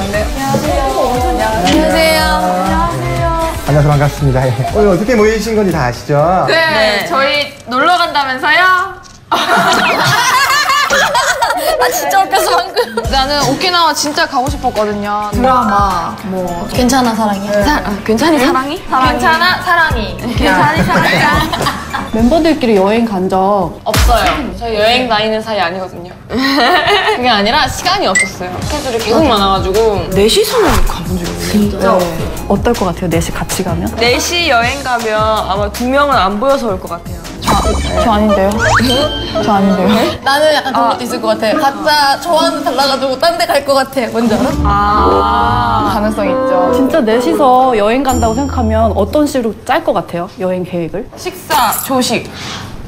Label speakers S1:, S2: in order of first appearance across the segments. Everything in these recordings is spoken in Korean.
S1: 팬들이 많네요.
S2: 만나서 반갑습니다. 예. 오늘 어떻게 모이신 건지 다 아시죠?
S1: 네, 저희 놀러 간다면서요?
S3: 나 진짜 웃겨서 방금.
S1: 나는 오키나와 진짜 가고 싶었거든요.
S3: 드라마 뭐 괜찮아 사랑해.
S1: 사, 아, 괜찮이 사랑이? 괜찮아 사랑이. 괜찮이 사랑이.
S4: 멤버들끼리 여행 간 적
S1: 없어요. 저희 여행 다니는 사이 아니거든요. 그게 아니라 시간이 없었어요. 스케줄이 계속 많아가지고.
S4: 넷이서는 가본 적이 없어요. 진짜? 어떨 것 같아요? 넷이 같이 가면?
S5: 넷이 여행 가면 아마 두 명은 안 보여서 올 것 같아요.
S4: 저 아닌데요? 저 아닌데요?
S3: 나는 약간 그런 것도 있을 것 같아. 각자 좋아하는 데 달라가지고 딴 데 갈 것 같아. 뭔지 알아?
S1: 아, 가능성 있죠.
S4: 진짜 넷이서 여행 간다고 생각하면 어떤 식으로 짤 것 같아요? 여행 계획을?
S1: 식사, 조식.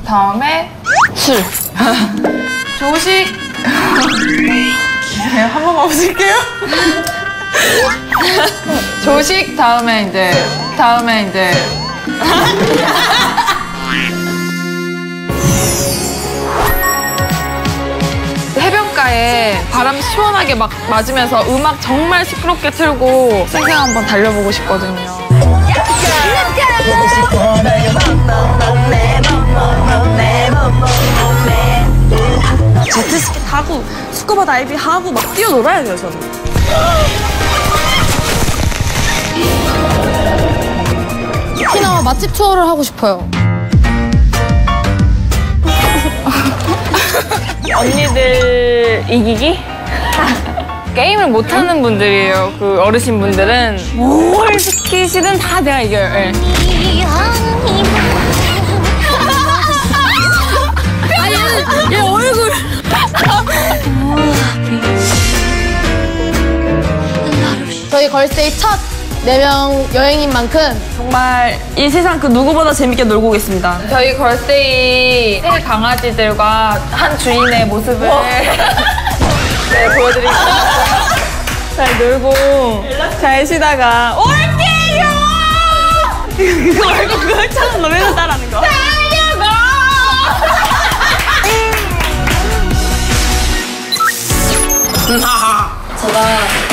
S1: 다음에 술. 조식. 네, 한 번만 웃을게요. 조식 다음에 이제 다음에 이제 해변가에 바람 시원하게 막 맞으면서 음악 정말 시끄럽게 틀고 생생 한번 달려보고 싶거든요.
S5: 타고 스쿠버 다이빙 하고 막 뛰어놀아야 돼요, 저는.
S3: 오키나와 맛집 투어를 하고 싶어요.
S5: 언니들 이기기? 게임을 못하는 분들이에요. 그 어르신 분들은 뭘 시키시든 다 내가 이겨요. 예.
S3: 얘 얼굴. 저희 걸스데이 첫 4명 여행인 만큼
S5: 정말 이 세상 그 누구보다 재밌게 놀고 오겠습니다.
S1: 저희 걸스데이 새 강아지들과 한 주인의 모습을 네, 보여드리고
S5: 잘 놀고 잘 쉬다가 올게요! 그거 말고 그거 했잖아. 너 맨날 따라하는 거.
S3: 제가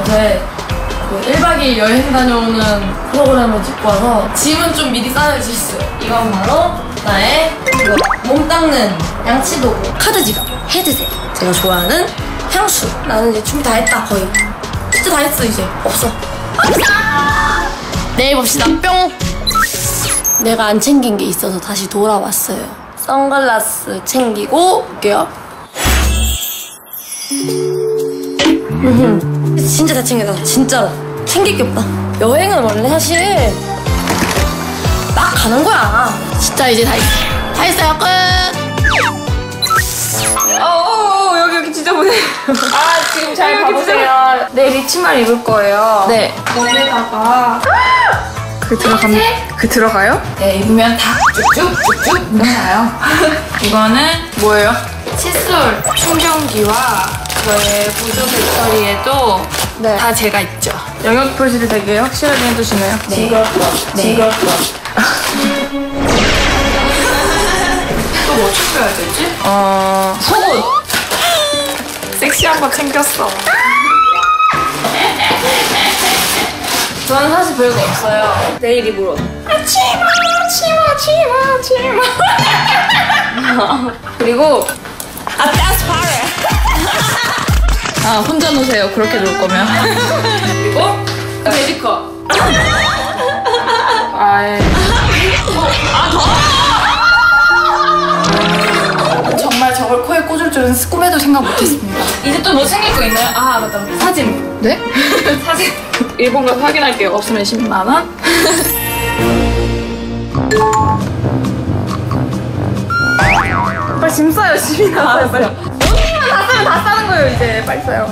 S3: 어제 그 1박 2일 여행 다녀오는 프로그램을 찍고 와서 짐은 좀 미리 쌓여주셨어요. 이건 바로 나의 이거 몸 닦는 양치도구, 카드 지갑, 헤드셋, 제가 좋아하는 향수. 나는 이제 준비 다 했다 거의. 진짜 다 했어 이제. 없어. 내일 봅시다. 뿅. 내가 안 챙긴 게 있어서 다시 돌아왔어요. 선글라스 챙기고 올게요. 진짜 다 챙겨다 진짜로 챙길 게 없다 여행은 원래 사실 막 가는 거야 진짜 이제 다 했어 다 했어요 끝
S1: 어, 여기 여기 진짜 보세요. 아 지금 잘 봐보세요. 내일 이 치마를 입을 거예요.
S3: 네.
S1: 여기다가 그 들어가면 그 들어가요?
S3: 네 입으면 다
S1: 쭉쭉쭉쭉 늘어나요. 이거는 뭐예요? 칫솔 충전기와 저의 보조 배터리에도 다 제가 있죠. 영역 표시를 되게 확실하게 해주시네요.
S3: 네. 네.
S1: 또뭐 챙겨야 되지? 어 속옷. 섹시한 거 챙겼어.
S3: 저는 사실 별거 없어요
S5: 내일 입으로.
S1: 치마 치마 치마 치마. 그리고
S5: 아, that's party.
S1: 아 혼자 노세요. 그렇게 놀 거면. 그리고 메디커. 아이. 정말 저걸 코에 꽂을 줄은 꿈에도 생각 못했습니다. 이제 또 뭐 챙길 거 있나요? 아 맞다. 사진. 네? 사진. 일본 가서 확인할게요. 없으면 10만 원. 빨리 짐 싸요. 짐이 나와요. 언니만 다 싸는 거예요 이제. 빨리 싸요.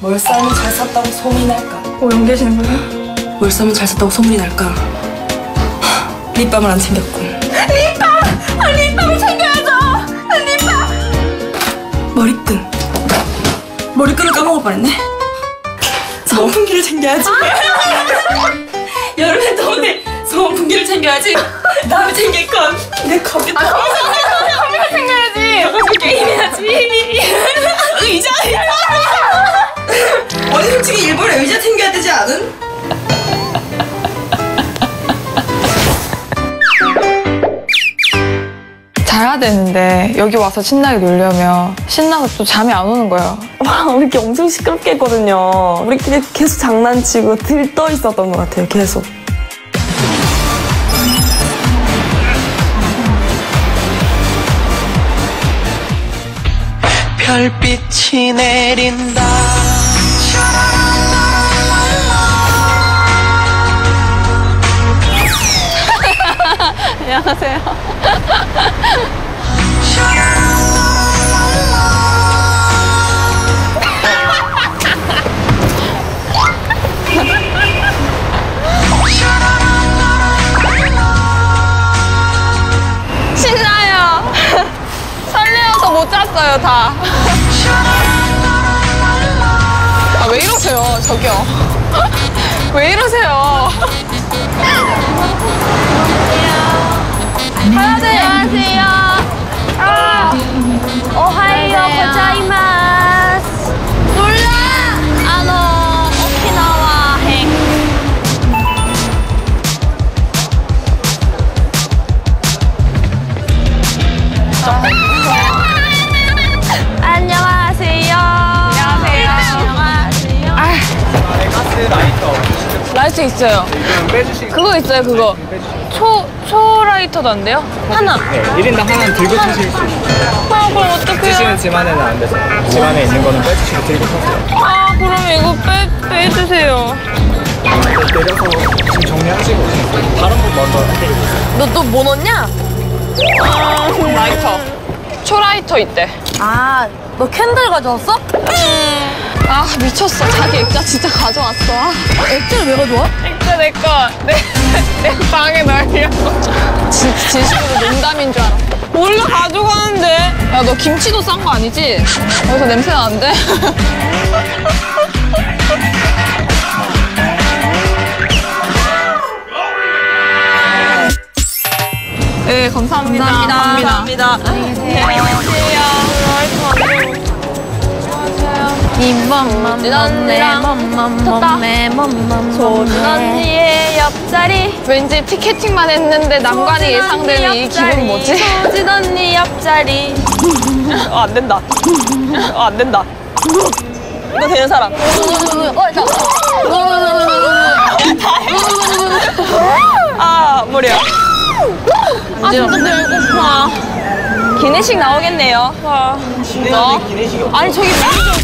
S6: 뭘 싸면 잘 샀다고 소문이 날까?
S1: 오 연기하시는 거예요?
S6: 뭘 싸면 잘 샀다고 소문이 날까? 하, 립밤을 안 챙겼고
S1: 립밤! 아, 립밤을 챙겨야죠! 아, 립밤!
S6: 머리끈 머리끈을 까먹을 뻔했네 선풍기를 챙겨야지 여름에 더운데 선풍기를 챙겨야지 다음에 챙길 건내 컴퓨터
S1: 아, 컴퓨터 챙겨야지!
S6: 네, 게임! 게임해야지 그 의자! 아니 솔직히 일본에 의자
S1: 챙겨야 되지 않은? 자야 되는데 여기 와서 신나게 놀려면 신나서 또 잠이 안 오는 거예요.
S5: 와 우리 게 엄청 시끄럽게 했거든요. 우리끼리 계속 장난치고 들떠 있었던 것 같아요. 계속.
S7: 별빛이 내린다
S1: 안녕하세요. 잤어요, 다. 아, 왜 이러세요, 저기요. 왜 이러세요? 안녕하세요. 아, 오하이오 고자이마스. 몰라. 아노 오키나와 행. 안
S2: 라이터 없으시죠?
S1: 라이트 있어요.
S2: 그럼 빼주시고.
S1: 그거 있어요, 그거. 초, 초 라이터도 안 돼요? 하나.
S2: 네, 1인당 하나는 들고 치실 수 있어요.
S1: 아, 그럼 어떡해요?
S2: 치시는 집 안에는 안 돼서 집 안에 있는 거는 빼주시고 들고 서세요.
S1: 아, 그럼 이거 빼, 빼주세요.
S2: 내려서 지금 정리하시고 다른 분 먼저 해드리겠습니다.
S3: 너또 뭐 넣냐?
S1: 아, 라이터. 초라이터 있대.
S3: 아, 너 캔들 가져왔어?
S1: 아, 미쳤어. 자기 액자 진짜 가져왔어. 아,
S3: 액자를 왜 가져와?
S1: 액자 내 거. 내, 내 방에 널려. 진, 진심으로 농담인 줄 알아. 몰라, 가져가는데. 야, 너 김치도 싼 거 아니지? 여기서 냄새 나는데? 네, 감사합니다. 감사합니다. 감사합니다. 안녕하세요. 소준 언니의 옆자리 왠지 티켓팅만 했는데 난관이 예상되는 이 기분 뭐지?
S3: 소진 언니 옆자리.
S5: 어, 안 된다. 어, 안 된다. 이거 되는 사람. 아, 머리야. 아, 진짜 배고파. 기내식 나오겠네요. 와.
S2: 기내는 기내식이 없어.
S1: 아니 저기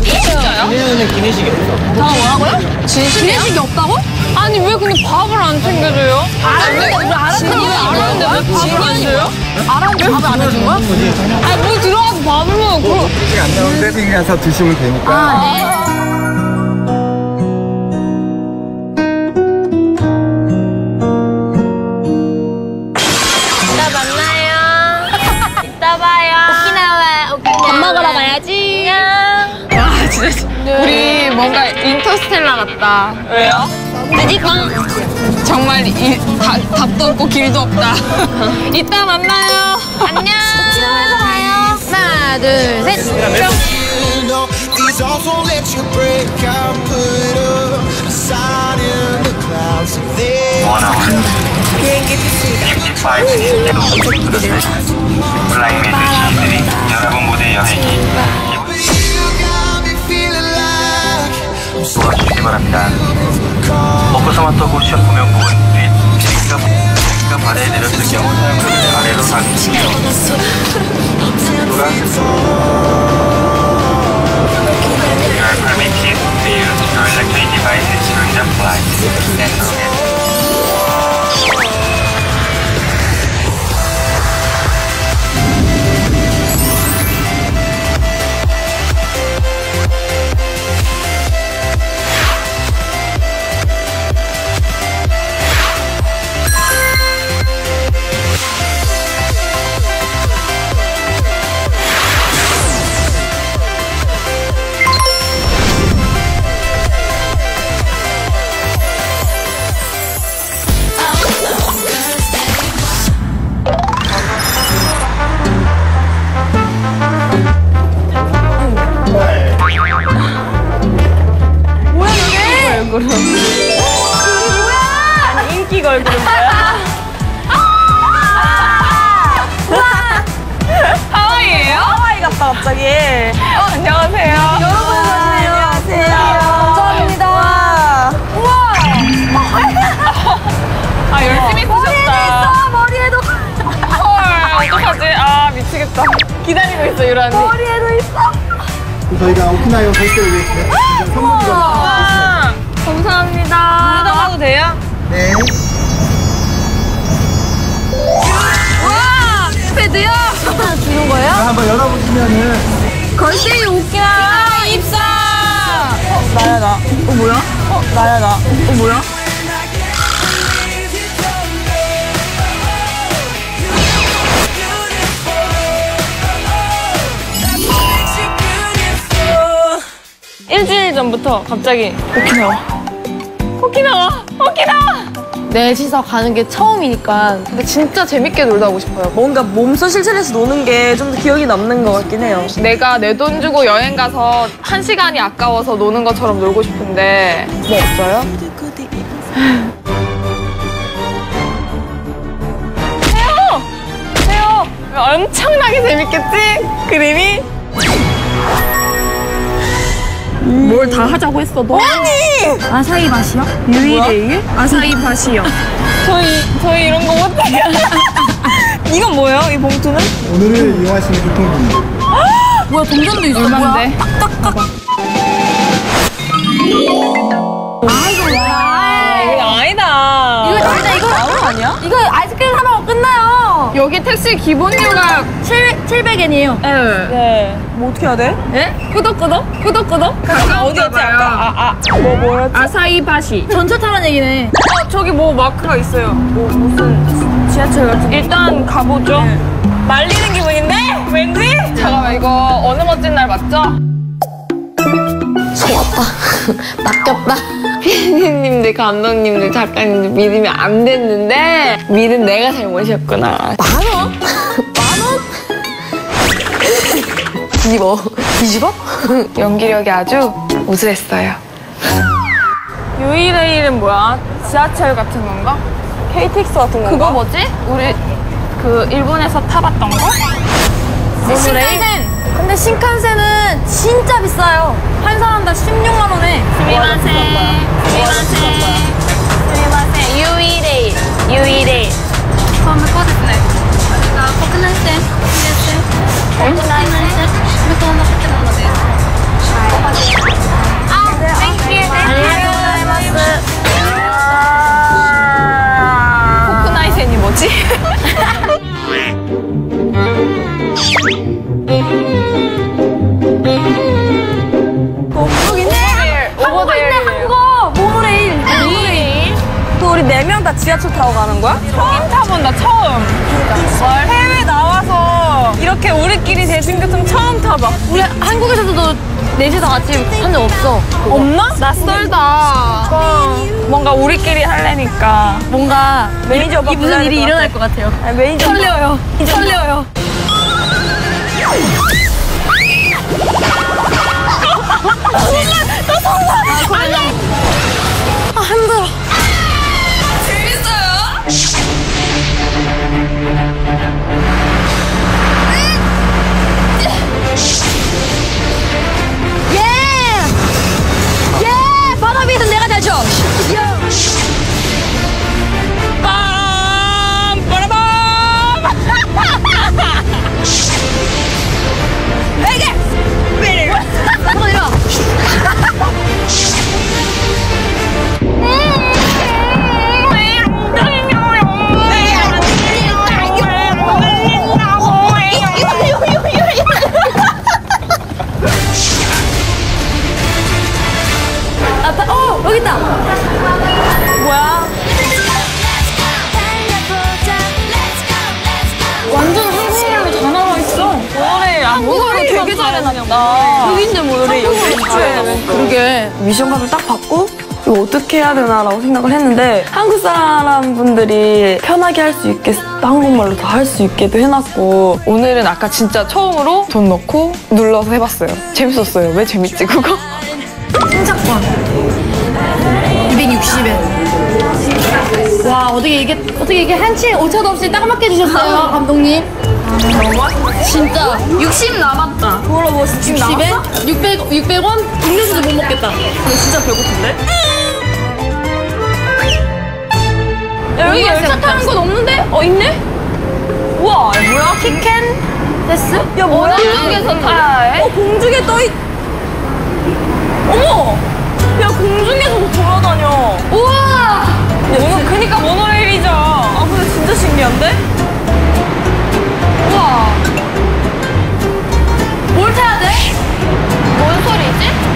S1: 진짜요?
S2: 기내는 기내식이 없어.
S1: 진심이야? 기내식이 없다고? 아니 왜 근데 밥을 안 챙겨줘요? 알았는데 왜 알았는데 왜 알았는데 왜 밥을 안 줘요? 알았는데 밥을 안 해준 거야? 아니 뭐 들어가서 밥을 먹어 그럼
S2: 기내식 안 나오는데 그냥 가서 드시면 되니까.
S3: 이따
S1: 뭔가 인터스텔라 같다
S5: 왜요?
S3: 뮤직방.
S1: 정말 이, 다, 답도 없고 길도 없다 이따 만나요
S3: 안녕. 오키나와에서 봐요. 하나, 둘, 셋.
S7: You know, these arms won't let you break out Put up a sign in the clouds and they
S8: 온라인 매니저들이 여러분 무대 여행이 도와주시기 바랍니다. 먹고서마터 고시업 구명 부분 및 비행기가 비행기가 바다에 내렸을 경우 사용자들의 아래로. You are permitted to use your electronic devices during the flight. And
S2: 저희가 오키나이오 절대를 위해서 준비한 선물도
S1: 와, 감사합니다. 물어봐도 돼요?
S2: 네.
S1: 와, 패드요? 주는 거예요?
S2: 자, 한번 열어보시면은
S1: 걸스데이 오키나와 입사! 어, 나야, 나. 어, 뭐야? 어, 나야, 나. 어, 뭐야? 일주일 전부터 갑자기 오키나와. 오키나와! 오키나와!
S3: 넷이서 가는 게 처음이니까
S1: 근데 진짜 재밌게 놀다 오고 싶어요.
S5: 뭔가 몸소 실천해서 노는 게 좀 더 기억이 남는 것 같긴 해요.
S1: 내가 내 돈 주고 여행 가서 한 시간이 아까워서 노는 것처럼 놀고 싶은데 뭐 없어요? 해요! 해요! 엄청나게 재밌겠지? 그림이?
S9: 뭘 다 하자고 했어도
S1: 아니!
S9: 아사히 밭이요? 유이레일? 아사히 밭이요.
S1: 저희, 저희 이런 거 못해요. 이건 뭐예요? 이 봉투는?
S2: 오늘을 이용하시는 교통비.
S9: 뭐야 동전도 있어
S1: 얼만데?
S3: 아 이거 뭐야
S1: 이거 아니다.
S3: 이거 진짜 이거
S1: 아니야?
S3: 이거 아이스크림 사먹으면 끝나요
S1: 여기 택시 기본료가
S3: 7, 700엔이에요
S1: 네.
S5: 뭐 어떻게 해야 돼?
S1: 예? 끄덕끄덕? 아까 어디였지 아까? 아, 아. 뭐, 뭐였지?
S9: 밭이.
S3: 전철 타라는 얘기네
S1: 어, 저기 뭐 마크가 있어요. 뭐, 무슨 지하철 같은 일단 가보죠. 말리는 기분인데? 왠지? 잠깐만, 이거 어느 멋진 날 맞죠?
S3: 속았다 낚였다
S1: 피디님들, 감독님들, 작가님들 믿으면 안 됐는데 믿은 내가 잘못이었구나.
S3: 만원? 만원? 뒤집어 뒤집어?
S1: 연기력이 아주 우수했어요. 유일레일은 뭐야? 지하철 같은 건가?
S5: KTX 같은 건가?
S1: 그거 뭐지? 우리 그 일본에서 타봤던 거?
S3: 신칸센 근데 신칸센은 진짜 비싸요 한 사람당 16만 원에
S1: 스미마세. 스미마세. 스미마세. 유일레일. 유일레일. 처음에 꺼냈네. 나 포크나이센. 포크나이센. 아, 땡큐. 포크나이센이
S5: 지하철 타고 가는 거야?
S1: 처음 타본다 처음. 해외 나와서 이렇게 우리끼리 대중교통 처음 타봐.
S3: 우리 한국에서도 넷이서 같이 한 적 없어?
S1: 없나? 낯설다. 뭔가 우리끼리 할래니까.
S3: 뭔가
S5: 매니저 오빠
S3: 이 무슨 일이 일어날 것 같아요.
S5: 아니, 매니저.
S3: 설레어요. 설레어요. 아 힘들어
S5: 해야 되나라고 생각을 했는데 한국 사람분들이 편하게 할 수 있게 한국말로 다 할 수 있게도 해놨고
S1: 오늘은 아까 진짜 처음으로 돈 넣고 눌러서 해봤어요. 재밌었어요. 왜 재밌지 그거?
S3: 승차권 260엔. 와 어떻게 이게 어떻게 이게 한치 오차도 없이 딱 맞게 주셨어요 감독님? 진짜 60 남았다.
S5: 그걸로 뭐 지금
S3: 60엔? 600 600원? 음료수도 못 먹겠다.
S5: 진짜 배고픈데?
S3: 여기 열차 타는 곳 없는데? 어 있네?
S5: 우와 뭐야? 키켄
S3: 데스?
S5: 야 뭐야?
S1: 어, 공중에서 타야 해?
S5: 어 공중에 떠있 어머! 야
S1: 공중에서도 돌아다녀 우와! 야, 이거 그니까 모노레일이죠 아 근데 진짜 신기한데?
S5: 우와 뭘 타야
S1: 돼? 뭔 소리지?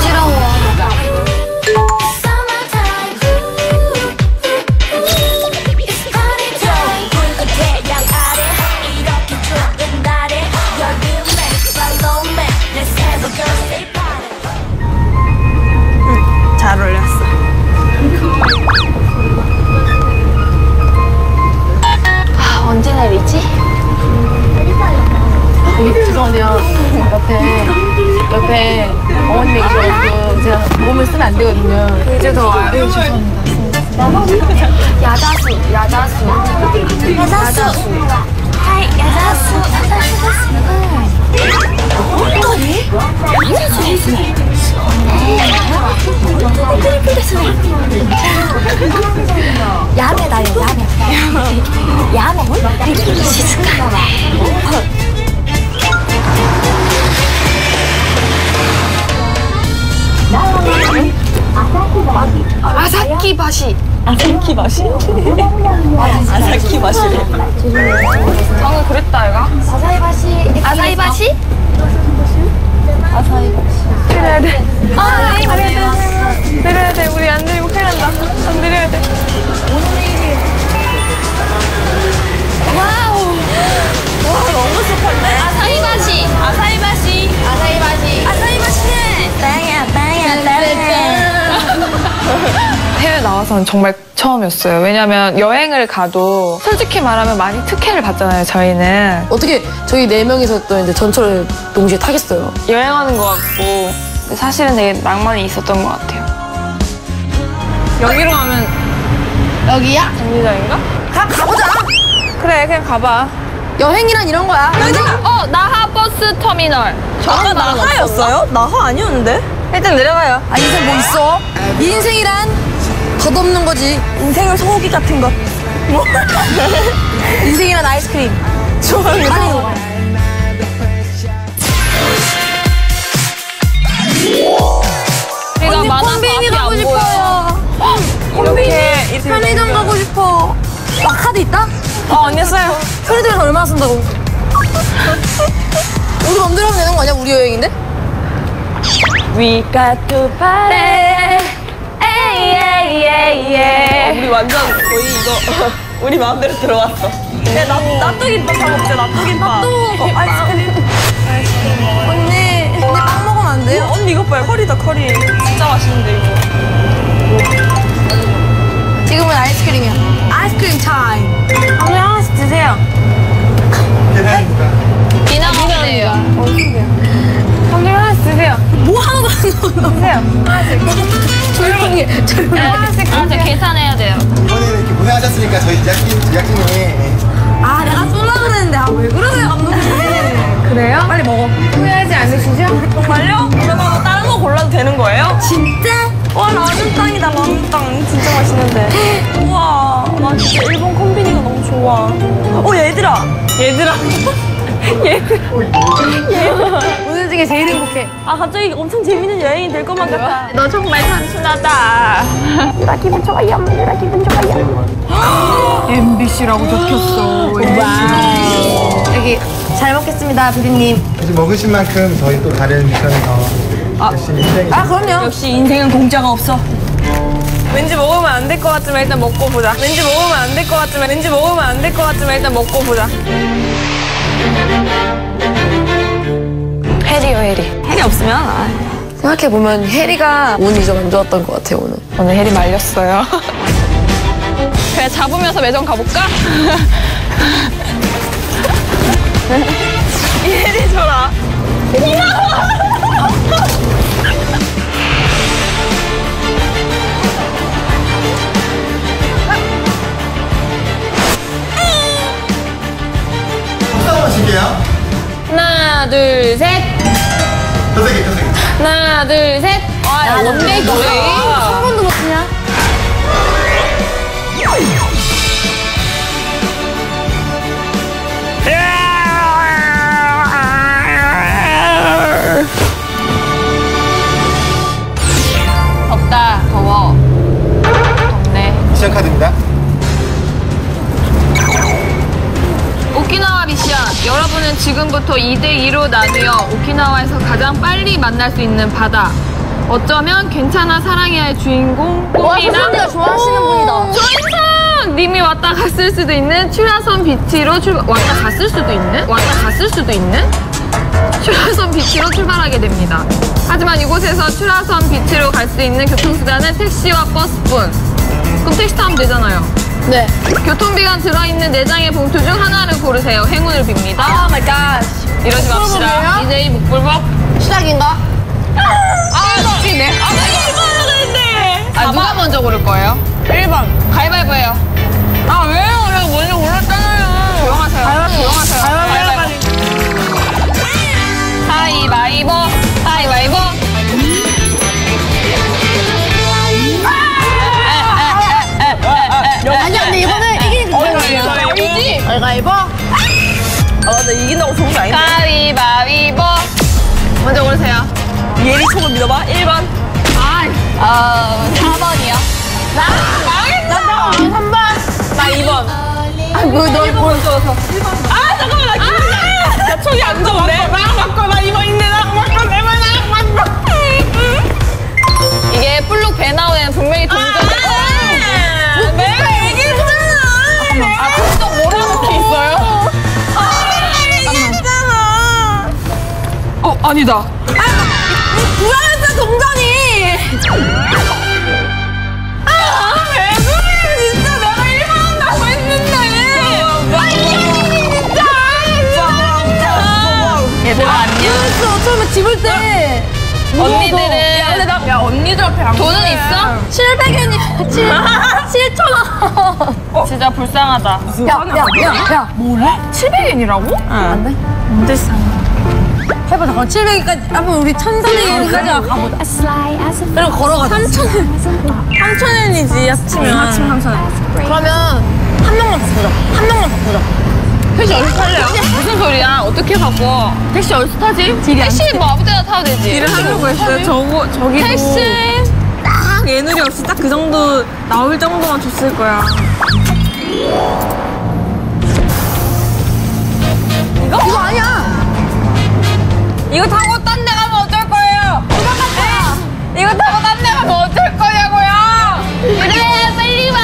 S4: 잘 죄송한데요. 옆에 옆에 어머님이 계셔가지고 제가 몸을 쓰면 안 되거든요. 이제 더 와요. 네, 죄송합니다.
S1: 야자수, 야자수. 야자수. 하이, 야자수. 야매다요, 야매. 야매? 시스카. 아사키 바시.
S5: 아사키 맛이? 아사키 맛이래.
S1: 방금 그랬다, 얘가. 아사이바시. 아사이바시?
S5: 내려야 돼. 아, 내려야 돼. 내려야 돼. 우리 안 내리면 큰일 난다. 안 내려야 돼.
S1: 와우.
S5: 와, 너무 습한데?
S1: 아사이바시.
S5: 아사이바시.
S1: 아사이바시.
S5: 아사이바시네. 빵야, 빵야,
S1: 해외 나와서는 정말 처음이었어요. 왜냐면 여행을 가도 솔직히 말하면 많이 특혜를 받잖아요, 저희는.
S3: 어떻게 저희 네 명이서 또 이제 전철을 동시에 타겠어요?
S1: 여행하는 것 같고 사실은 되게 낭만이 있었던 것 같아요. 여기로 가면
S3: 여기야?
S1: 정류장인가?
S3: 가 가보자.
S1: 그래, 그냥 가봐.
S3: 여행이란 이런 거야.
S1: 어, 나하 버스 터미널.
S5: 아까 나하였어요? 나하 아니었는데?
S1: 일단 내려가요.
S3: 아 인생 뭐 있어? 인생이란 덧없는 거지.
S5: 인생을 소고기 같은 것. 뭐?
S3: 인생이란 아이스크림.
S5: 거.
S1: 우리가 만화
S3: 콤비니 가고
S1: 안
S3: 싶어요.
S1: 이렇게 이렇게
S3: 편의점 가고 싶어. 아 카드 있다?
S1: 어, 언니 써요.
S3: 편의점에서 얼마나 쓴다고? 우리 맘대로 하면 되는 거 아니야? 우리 여행인데?
S5: We got to party. 에이, 에이, 에이, 에이. 우리 완전 거의 이거 우리 마음대로 들어왔어. 야, 나, 나뚜김밥 사 먹자, 나뚜김밥. 어, 아이스크림.
S3: 언니, 근데 빵 먹으면 안 돼요?
S5: 어, 언니 이것 봐요. 커리다, 커리. 진짜 맛있는데, 이거.
S3: 지금은 아이스크림이야. 아이스크림 타임.
S5: 언니 하나씩 드세요.
S2: 계산입니다.
S1: 비나가세요.
S5: 드세요.
S3: 뭐 하나도 안 넣어. 조용히 해, 조용히 해.
S1: 하나씩 아, 저 계산해야 돼요.
S2: 이번에는 이렇게 고생하셨으니까 저희 제작진, 제작진이
S3: 아, 내가 쏠라 그랬는데. 아, 왜 그러세요, 감독님. 그래요? 빨리 먹어. 후회하지 않으시죠?
S5: 정말요? 그러면 다른 거 골라도 되는 거예요?
S3: 진짜?
S5: 와, 라면땅이다, 라면땅. 진짜 맛있는데. 우와, 나 진짜 일본 콤비니가 너무 좋아. 어, 얘들아. 얘들아.
S3: 오늘 중에 제일 행복해.
S5: 아, 갑자기 엄청 재밌는 여행이 될 것만 같아.
S1: 너 정말 단순하다.
S4: MBC라고 적혔어.
S3: 여기 잘 먹겠습니다, 비디님.
S2: 혹시 먹으신 만큼 저희 또 다른 미션에서 열심히 실행해
S3: 아, 그럼요.
S5: 역시 인생은 공짜가 없어.
S1: 왠지 먹으면 안 될 것 같지만 일단 먹고 보자. 왠지 먹으면 안 될 것 같지만 왠지 먹으면 안 될 것 같지만 일단 먹고 보자.
S3: 해리요 해리.
S1: 해리 없으면 아,
S3: 생각해보면 해리가 운이 좀 안 좋았던 것 같아요 오늘.
S1: 오늘 해리 말렸어요. 그냥 잡으면서 매점 가볼까? 이 해리 줘라. 하나, 둘, 셋. 하나, 둘, 셋. 아, 원데이 노래.
S3: 한 번도 못 치냐?
S1: 덥다, 더워. 덥네.
S2: 미션 카드입니다.
S1: 여러분은 지금부터 2대2로 나뉘어 오키나와에서 가장 빨리 만날 수 있는 바다. 어쩌면 괜찮아 사랑해야의 주인공 꿈이나
S3: 소리가 좋아하시는 분이다.
S1: 조인성 님이 왔다 갔을 수도 있는 추라선 비치로 출 왔다 갔을 수도 있는 왔다 갔을 수도 있는 추라선 비치로 출발하게 됩니다. 하지만 이곳에서 추라선 비치로 갈 수 있는 교통수단은 택시와 버스뿐. 그럼 택시 타면 되잖아요.
S3: 네.
S1: 교통비가 들어있는 네 장의 봉투 중 하나를 고르세요. 행운을 빕니다.
S3: 오 마이 갓.
S1: 이러지 맙시다. 이제 이 목불복.
S3: 시작인가?
S1: 아, 미치네. 아, 1번 그랬는데. 아, 누가 먼저 고를 거예요? 1번. 가위바위보예요. 아, 왜요? 내가 먼저 골랐잖아요. 조용하세요. 조용하세요. 가위바위보. 가위바위보. 이긴다고 좋은 거 아닌데? 가위바위보. 먼저 고르세요. 예리 총을 믿어봐. 1번. 아, 어, 4번이요. 나, 망했어. 나, 3번. 나 2번. 아, 뭐, 너 1번 줘서. 1번. 아, 잠깐만. 나 기분이. 나 촉이 안 좋은데? 나바 아니다. 불안했어, 동전이! 아, 왜 그래, 진짜. 내가 1번 한다고 했는데. 아니, 진짜. 진짜. 얘들아, 안녕.
S3: 처음에 집을 때
S1: 언니들은. 야, 근데 나, 야, 언니들 앞에 안 돈은 있어?
S3: 700엔이 7 7천 원.
S1: 진짜 불쌍하다.
S3: 야 야 야 야.
S1: 뭐래? 700엔이라고?
S3: 안 돼?
S1: 뭔데 싸?
S3: 해봐 잠깐 700엔까지 한번 우리 1,400엔까지 가보자. 그리고 걸어가자. 3,000엔.
S1: 3,000엔이지, 합치면. 합치면 3,000엔.
S3: 그러면 한 명만 바꾸자. 한 명만 바꾸자.
S1: 택시 어디서 탈래요? 무슨 소리야? 어떻게 바꿔? 택시 어디서 타지? 택시 뭐 아무 데나 타도 되지.
S5: 일을 하려고 했어요. 저거 저기도
S1: 택시.
S5: 딱 애누리 없이 딱 그 정도 나올 정도만 줬을 거야.
S3: 이거? 이거 아니야.
S1: 이거 타고 딴 데 가면 어쩔 거예요? 이거 같아. 이거 타고 딴 데 가면 어쩔 거냐고요? 그래, 빨리 와.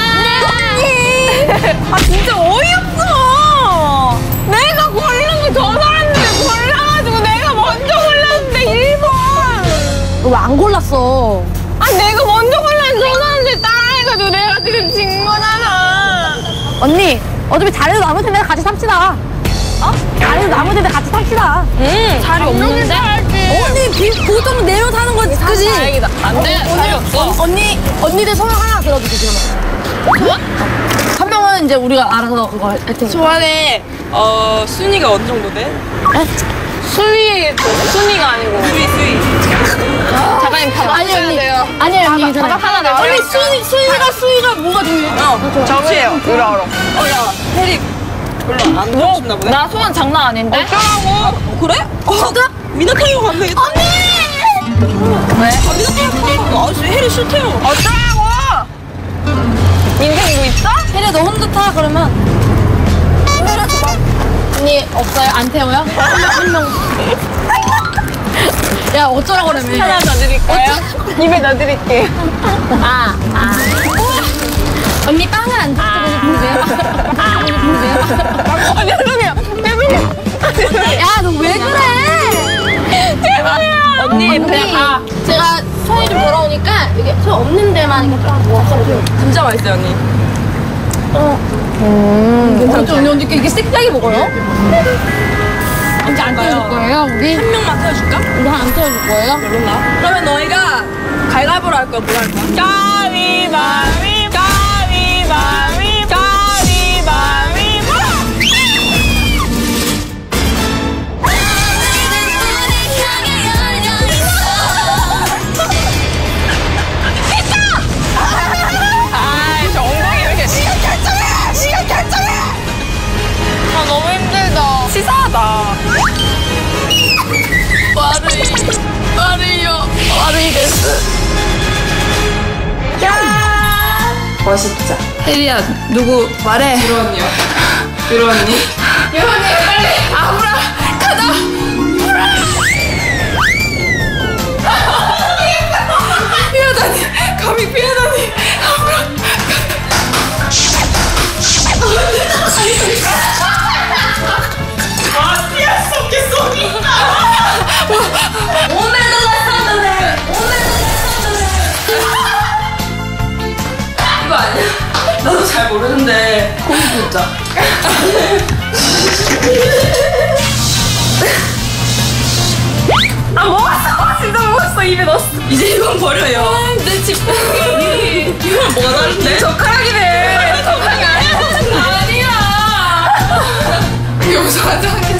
S5: 아 진짜 어이없어.
S1: 내가 고른 거저 사람들이 골라가지고 내가 먼저 골랐는데 1번.
S3: 너왜안 골랐어?
S1: 아, 내가 먼저 골랐는데 저 사람들이 따라해가지고 내가 지금 진 거잖아.
S3: 언니, 어차피 자리도 남을 텐데 같이 삽시다. 어? 자리도 남을 텐데 같이 삽시다.
S1: 응, 자리 없는데?
S3: 언니, 비, 보통 내려 타는 거지, 그지?
S1: 다행이다. 안 돼, 자리 없어.
S3: 언니, 언니들 손 하나 들어주세요, 그러면. 한 명은 이제 우리가 알아서 그거 할 테니까.
S5: 초안에 어 순위가 어느 정도 돼?
S1: 수위, 순위가 아니고.
S5: 수위 수위.
S1: 작가님 다
S3: 아니,
S1: 맞춰야
S3: 언니.
S1: 돼요.
S3: 아니, 언니, 괜찮아.
S1: 하나 내요.
S3: 언니, 순위, 순위가, 순위가 뭐가 중요해?
S5: 어 정해요.
S1: 으로 알아.
S5: 어야 해리 별로 안 듣고 싶나 보네.
S1: 나 소원 장난 아닌데?
S5: 어쩌라고? 어, 그래? 어, 진짜? 미나타이거 가면 되겠다. 언니!
S1: 왜?
S5: 아, 미나타이거 아, 진짜 해리 싫대요.
S1: 어쩌라고! 인생 뭐 있어?
S3: 혜리야, 너 혼자 타, 그러면. 언니, 없어요? 안 태워요? 한 명. 야, 어쩌라고 그러면.
S1: 하나 더 드릴 거예요? 입에 넣어드릴게요.
S3: 아, 아. 언니 빵을 안 줬어 그래서
S5: 아, 죄송해요. 죄송해요.
S3: 야 너 왜 그래?
S5: 죄송해요. 언니,
S3: 언니
S5: 아,
S3: 제가 손이 좀 더러우니까 이게 손 없는 데만 이렇게 쫙 모아서
S5: 진짜 맛있어요, 언니.
S3: 괜찮죠? 언니 언니 이게 섹시하게 먹어요? 언제 안 태워줄 거예요 우리?
S5: 한 명만 태워줄까?
S3: 우리 안 태워줄 거예요?
S5: 별론가? 그러면 너희가 갈갈보로 할 거야, 뭐할 거야? 가위바위,
S10: 됐어
S4: 멋있죠? 혜리야, 누구 말해? 유로 언니요. 유로 언니. 유로 언니, 빨리! 아무라! 가자! 아무라! 피하다니! 감히 피하다니! 아무라! 아, 피할 수 없겠어! 잘 모르는데 고기 굽자 아 먹었어! 진짜 먹었어! 입에 넣었어. 이제 이건 버려요. 내 지팡이 이건 뭐가 다른데? 젓가락이네. 젓가락이 아니야 무슨 화장이야